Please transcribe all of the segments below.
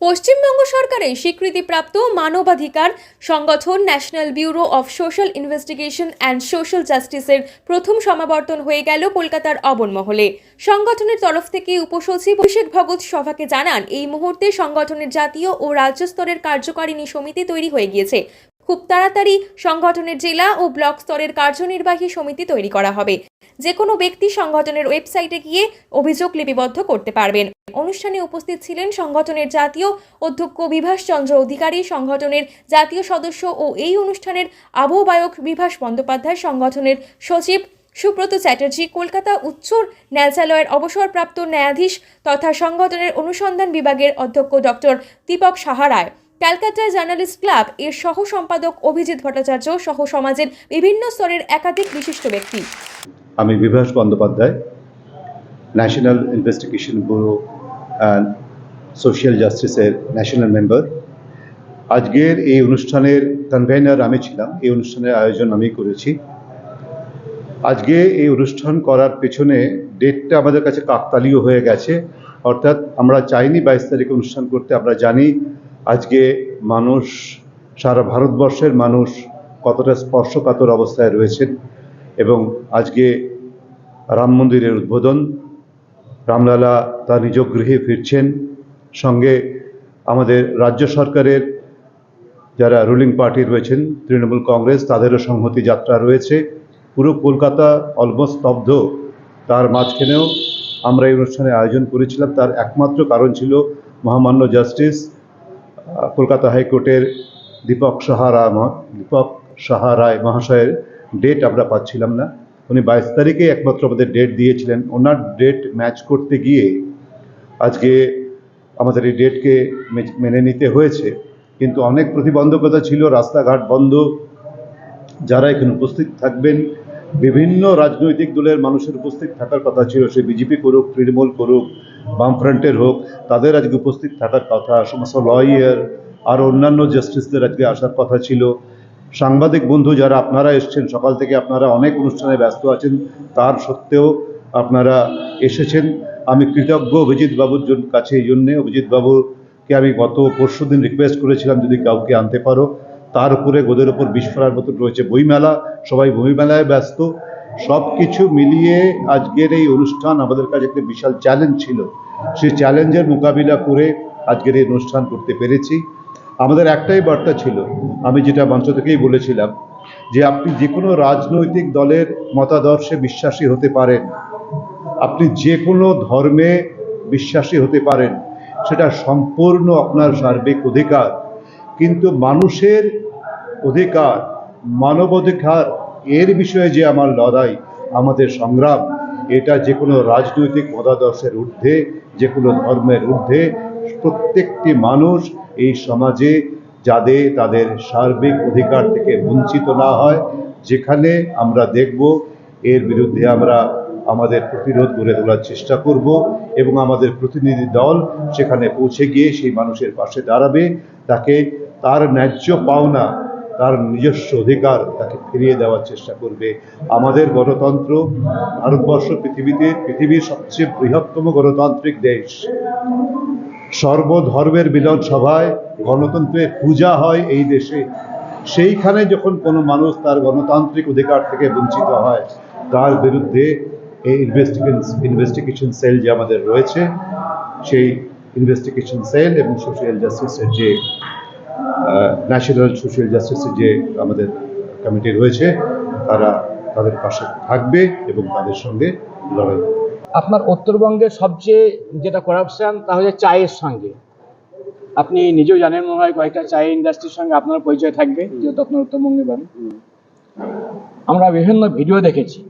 পশ্চিমবঙ্গ সরকারের স্বীকৃতিপ্রাপ্ত মানবাধিকার সংগঠন national bureau of social investigation and social জাস্টিসের প্রথম সমাবর্তন হয়ে গেল কলকাতার অবনমহলে। সংগঠনের তরফ থেকে উপসচিব অভিষেক ভগত সভাকে জানান, এই মুহূর্তে সংগঠনের জাতীয় ও রাজ্য স্তরের কার্যকারিণী সমিতি তৈরি হয়ে গিয়েছে। খুব তাড়াতাড়ি সংগঠনের জেলা ও ব্লক স্তরের কার্যনির্বাহী সমিতি তৈরি করা হবে। যে কোনো ব্যক্তি সংগঠনের ওয়েবসাইটে গিয়ে অভিযোগ লিপিবদ্ধ করতে পারবেন। অনুষ্ঠানে উপস্থিত ছিলেন সংগঠনের জাতীয় অধ্যক্ষ বিভাস চন্দ্র অধিকারী, সংগঠনের জাতীয় সদস্য ও এই অনুষ্ঠানের আবহবায়ক বিভাস বন্দ্যোপাধ্যায়, সংগঠনের সচিব সুব্রত চ্যাটার্জি, কলকাতা উচ্চ ন্যায়ালয়ের অবসরপ্রাপ্ত ন্যায়াধীশ তথা সংগঠনের অনুসন্ধান বিভাগের অধ্যক্ষ ডক্টর দীপক সাহারায় ক্যালকাটা জার্নালিস্ট ক্লাব এর সহ সম্পাদক অভিজিৎ ভট্টাচার্য সহ সমাজের বিভিন্ন স্তরের একাধিক বিশিষ্ট ব্যক্তি। আমি Bibhas Bandyopadhyay national investigation bureau and social জাস্টিসের ন্যাশনাল মেম্বার আজকের এই অনুষ্ঠানের কনভেনার আমি ছিলাম, এই অনুষ্ঠানের আয়োজন আমি করেছি। আজকে এই অনুষ্ঠান করার পেছনে ডেটটা আমাদের কাছে কাকতালীয় হয়ে গেছে। অর্থাৎ আমরা চাইনি বাইশ তারিখে অনুষ্ঠান করতে, আমরা জানি আজকে মানুষ, সারা ভারতবর্ষের মানুষ কতটা স্পর্শকাতর অবস্থায় রয়েছেন এবং আজকে রাম মন্দিরের উদ্বোধন, রামলালা তার নিজ গৃহে ফিরছেন। সঙ্গে আমাদের রাজ্য সরকারের যারা রুলিং পার্টি রয়েছেন, তৃণমূল কংগ্রেস, তাদেরও সংহতি যাত্রা রয়েছে। পুরো কলকাতা অলমোস্ট স্তব্ধ। তার মাঝখানেও আমরা এই অনুষ্ঠানের আয়োজন করেছিলাম। তার একমাত্র কারণ ছিল মহামান্য জাস্টিস কলকাতা হাইকোর্টের দীপক সাহারা দীপক সাহারায় মহাশয়ের ডেট আমরা পাচ্ছিলাম না। উনি বাইশ তারিখে একমাত্র আমাদের ডেট দিয়েছিলেন। ওনার ডেট ম্যাচ করতে গিয়ে আজকে আমাদের এই ডেটকে মেনে নিতে হয়েছে। কিন্তু অনেক প্রতিবন্ধকতা ছিল, রাস্তাঘাট বন্ধ। যারা এখানে উপস্থিত থাকবেন, বিভিন্ন রাজনৈতিক দলের মানুষের উপস্থিত থাকার কথা ছিল। সে বিজেপি করুক, তৃণমূল করুক বামফ্রন্টের হোক, তাদের আজকে উপস্থিত থাকার কথা, সমস্ত লয়ার আর অন্যান্য জাস্টিসদের আজকে আসার কথা ছিল। সাংবাদিক বন্ধু যারা আপনারা এসছেন, সকাল থেকে আপনারা অনেক অনুষ্ঠানে ব্যস্ত আছেন, তার সত্ত্বেও আপনারা এসেছেন। আমি কৃতজ্ঞ অভিজিৎ বাবুর কাছে এই জন্যে। অভিজিৎ বাবুকে আমি গত পরশু দিন রিকোয়েস্ট করেছিলাম যদি কাউকে আনতে পারো। তার উপরে, গোদের ওপর বিস্ফোরার মতন রয়েছে বইমেলা। সবাই বইমেলায় ব্যস্ত। সব কিছু মিলিয়ে আজকের এই অনুষ্ঠান আমাদের কাছে একটা বিশাল চ্যালেঞ্জ ছিল। সেই চ্যালেঞ্জের মোকাবিলা করে আজকের এই অনুষ্ঠান করতে পেরেছি। আমাদের একটাই বার্তা ছিল, আমি যেটা মঞ্চ থেকেই বলেছিলাম, যে আপনি যে কোনো রাজনৈতিক দলের মতাদর্শে বিশ্বাসী হতে পারেন। আপনি যে কোনো ধর্মে বিশ্বাসী হতে পারেন, সেটা সম্পূর্ণ আপনার সার্বিক অধিকার। কিন্তু মানুষের অধিকার, মানবাধিকার এর বিষয়ে যে আমার লড়াই, আমাদের সংগ্রাম, এটা যে কোনো রাজনৈতিক মতাদর্শের ঊর্ধ্বে, যে কোনো ধর্মের ঊর্ধ্বে, প্রত্যেকটি মানুষ এই সমাজে যাতে তাদের সার্বিক অধিকার থেকে বঞ্চিত না হয়, যেখানে আমরা দেখব এর বিরুদ্ধে আমরা আমাদের প্রতিরোধ গড়ে তোলার চেষ্টা করব এবং আমাদের প্রতিনিধি দল সেখানে পৌঁছে গিয়ে সেই মানুষের পাশে দাঁড়াবে, তাকে তার ন্যায্য পাওনা তার নিজস্ব অধিকার তাকে ফিরিয়ে দেওয়ার চেষ্টা করবে। আমাদের গণতন্ত্র ভারতবর্ষ পৃথিবীতে পৃথিবীর সবচেয়ে বৃহত্তম গণতান্ত্রিক দেশ। সর্বধর্মের মিলন সভায় গণতন্ত্রের পূজা হয় এই দেশে। সেইখানে যখন কোনো মানুষ তার গণতান্ত্রিক অধিকার থেকে বঞ্চিত হয়, তার বিরুদ্ধে এই ইনভেস্টিগেশন ইনভেস্টিগেশন সেল যে আমাদের রয়েছে, সেই ইনভেস্টিগেশন সেল এবং সোশ্যাল জাস্টিসের যে ন্যাশনাল সোশ্যাল জাস্টিসের যে আমাদের কমিটি রয়েছে তারা তাদের পাশে থাকবে এবং তাদের সঙ্গে লড়াই আপনার উত্তরবঙ্গের সবচেয়ে যেটা করাপশন তা হচ্ছে চায়ের সঙ্গে। আপনি নিজেও জানেন মনে হয় কয়েকটা চায়ের ইন্ডাস্ট্রির সঙ্গে আপনার পরিচয় থাকবে। যেহেতু আপনার উত্তরবঙ্গে বাড়ি। আমরা বিভিন্ন ভিডিও দেখেছি।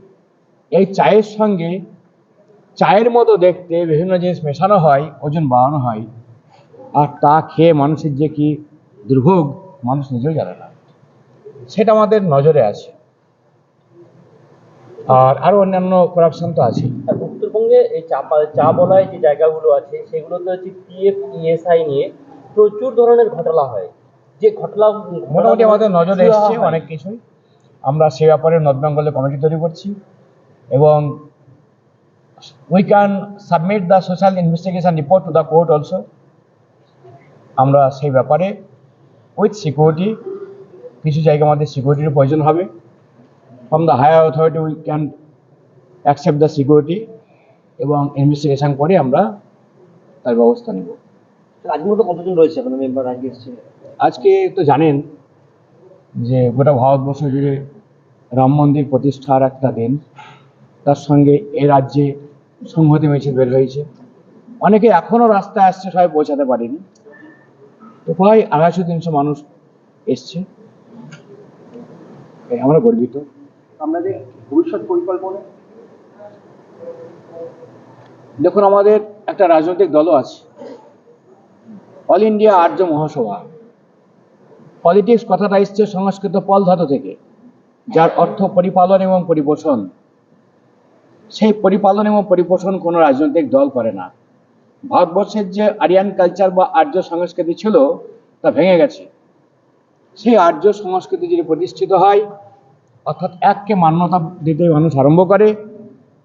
এই চায়ের সঙ্গে চায়ের মতো দেখতে বিভিন্ন জিনিস মেশানো হয় ওজন বাড়ানো হয়। আর তা খেয়ে মানুষের যে কি দুর্ভোগ মানুষ নিজেও জানে না। সেটা আমাদের নজরে আছে। আর আরও অন্যান্য করাপশন তো আছে উত্তরবঙ্গে এই চা চা বলায় যে জায়গাগুলো আছে সেগুলোতে হচ্ছে পিএফ ইএসআই নিয়ে প্রচুর ধরনের ঘটনা হয়। যে ঘটনা মোটামুটি আমাদের নজরে এসছে অনেক কিছুই। আমরা সে ব্যাপারে নর্থ বেঙ্গলে কমিটি তৈরি করছি এবং we can submit the social investigation report to the court also আমরা সেই ব্যাপারে উইথ সিকিউরিটি কিছু জায়গা আমাদের সিকিউরিটির প্রয়োজন হবে। From the higher authority we can accept the security এবং ইনভেস্টিগেশন করে আমরা তার ব্যবস্থা নেব। আজ মতো কতজন রয়েছে আপনার মেম্বার আজকে আজকে তো জানেন যে গোটা ভারতবর্ষ জুড়ে রাম মন্দির প্রতিষ্ঠার একটা দিন। তার সঙ্গে এ রাজ্যে সংহতি মিছিল বের হয়েছে। অনেকে এখনও রাস্তায় আসছে সবাই পৌঁছাতে পারেনি। প্রায় আড়াইশো, তিনশো মানুষ এসছে। আমরা গর্বিত। আপনাদের ভবিষ্যৎ পরিকল্পনা? দেখুন, আমাদের একটা রাজনৈতিক দলও আছে। অল ইন্ডিয়া আর্য মহাসভা। পলিটিক্স কথাটা এসছে সংস্কৃত পল ধাতু থেকে, যার অর্থ পরিপালন এবং পরিপোষণ। সেই পরিপালন এবং পরিপোষণ কোনো রাজনৈতিক দল করে না। ভারতবর্ষের যে আরিয়ান কালচার বা আর্য সংস্কৃতি ছিল, তা ভেঙে গেছে। সেই আর্য সংস্কৃতি যদি প্রতিষ্ঠিত হয়, অর্থাৎ এককে মান্যতা দিতে মানুষ আরম্ভ করে,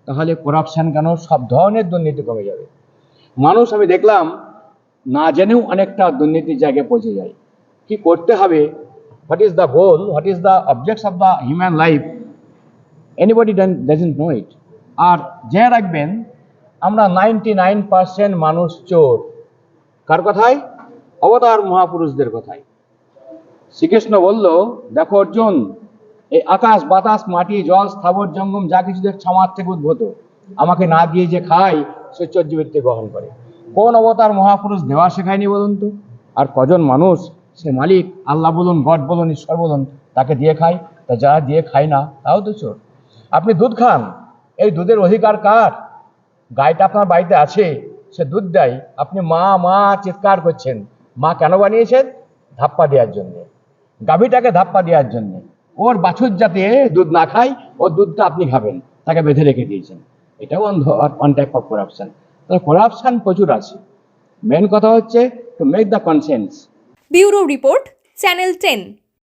তাহলে করাপশন কেন? সব ধরনের দুর্নীতি কমে যাবে। মানুষ, আমি দেখলাম, না জেনেও অনেকটা দুর্নীতির জায়গায় পৌঁছে যায়। কি করতে হবে? What is the goal what is the objects of the human life anybody doesn't know it আর জেনে রাখবেন আমরা নাইনটি নাইন পার্সেন্ট মানুষ চোর। কার কথায় অবতার মহাপুরুষদের কথায় শ্রীকৃষ্ণ বলল, দেখো অর্জুন, এই আকাশ, বাতাস, মাটি, জল, স্থাবর, জঙ্গম, যা কিছু দেখছ আমার থেকে উদ্ভূত। আমাকে না দিয়ে যে খায় সে চর্যবৃত্তি গ্রহণ করে। কোন অবতার মহাপুরুষ দেওয়া শেখায়নি বলুন তো? আর কজন মানুষ, সে মালিক, আল্লাহ বলুন, গড বলুন, ঈশ্বর বলুন, তাকে দিয়ে খায়? তা যারা দিয়ে খায় না, তাও তো চোর। আপনি দুধ খান। এই দুধের অধিকার কার? গাইটা আপনার বাড়িতে আছে, সে দুধ দেয়। আপনি মা মা চিৎকার করছেন। মা কেন বানিয়েছেন? ধাপ্পা দেওয়ার জন্যে। গাভীটাকে ধাপ্পা দেওয়ার জন্যে। ওর বাছুর যাতে দুধ না খায়, ওর দুধটা আপনি খাবেন। তাকে বেঁধে রেখে দিয়েছেন। এটাও ওয়ান টাইপ অফ করাপশন তাহলে করাপশন প্রচুর আছে। মেন কথা হচ্ছে to make the conscience bureau report, channel ten.